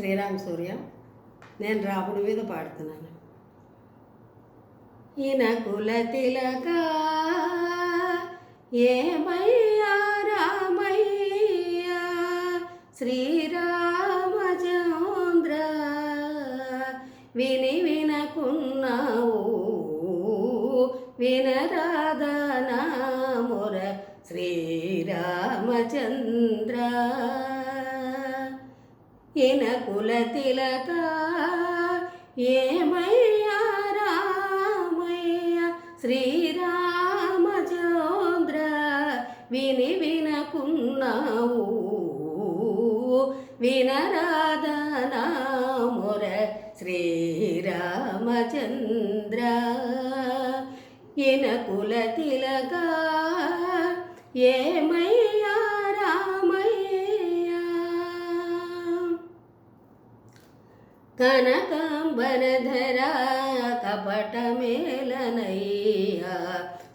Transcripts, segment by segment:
శ్రీరామ్ సూర్య నేను రాముడి మీద పాడుతున్నాను. ఈయన కుల తిలక ఏమయ్యా రామయ్య శ్రీరామచంద్ర విని వినకున్నావు వినరాధనా మొర శ్రీరామచంద్ర. ఇన కుల తిలక ఏమయ్యా రామయ్య? శ్రీరామచంద్ర విని వినకున్నావు. వినరాధనా మొర శ్రీరామచంద్ర? ఇన కుల తిలక ఏమయ్య కనకాంబరధర కపటమేలనయ్యా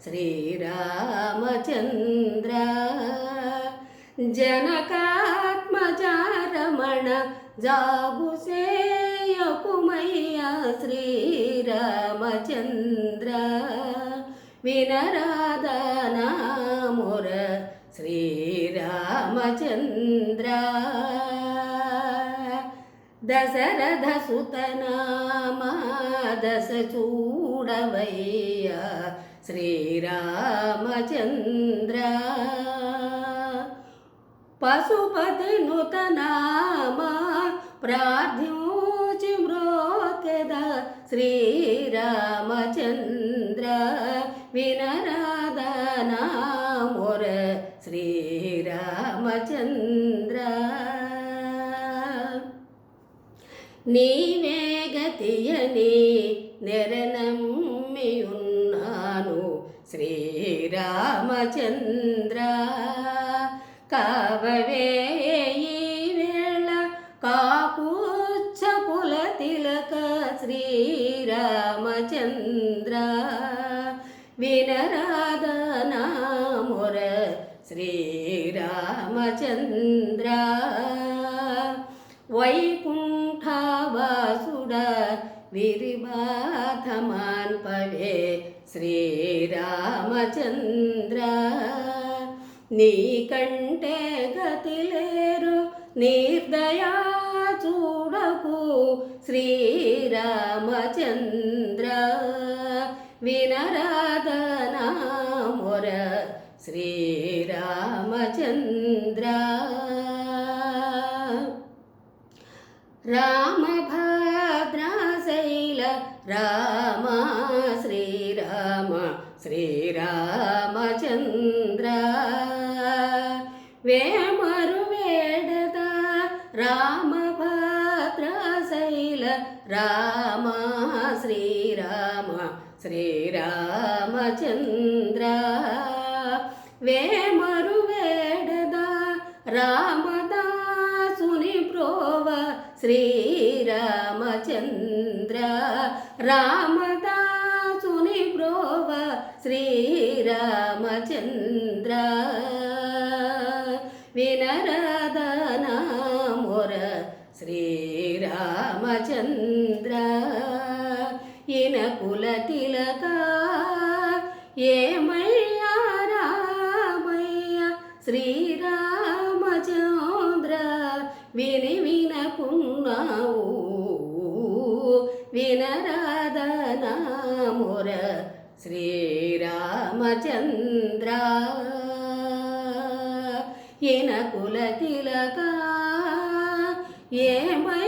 శ్రీరామచంద్ర. జనకాత్మచారమణ జాగుసేయకుమయ్యా శ్రీరామచంద్ర. వినరాధనా ముర శ్రీరామచంద్ర. దశరథ సుతనామా దశ చూడవయ్యా శ్రీరామచంద్ర. పశుపతి నూతనామా ప్రార్థ్యోచి మ్రోకెద శ్రీరామచంద్ర. వినరాధనా మొర శ్రీరామచంద్ర. నీవే గతియని నెరనమ్మియున్నాను. శ్రీరామచంద్ర కావవే ఈ వేళ కాకూచ్చ కుల తిలక శ్రీరామచంద్ర. వినరాధనా మొర శ్రీరామచంద్ర. విరిబాధమాన్ పవే శ్రీరామచంద్ర నీకంటే గతి లేరు నిర్దయా చూడకు శ్రీరామచంద్ర. వినరాధనా మొర శ్రీరామచంద్ర. రామభద్రా రామ శ్రీరామ శ్రీరామచంద్ర. వేమరు వేడద రామభద్రాశైల రామ శ్రీరామ శ్రీరామచంద్ర. వేమరు వేడద రామ రామదాసుని ప్రోవ శ్రీరామచంద్ర. వినరదన మొర శ్రీరామచంద్ర. ఇన కుల తిలక ఏమయ్యా రామయ్య శ్రీరామచంద్ర. విని వినకున్నావు వినరాధనాముర శ్రీరామచంద్ర. ఈయన కుల తిలక ఏమై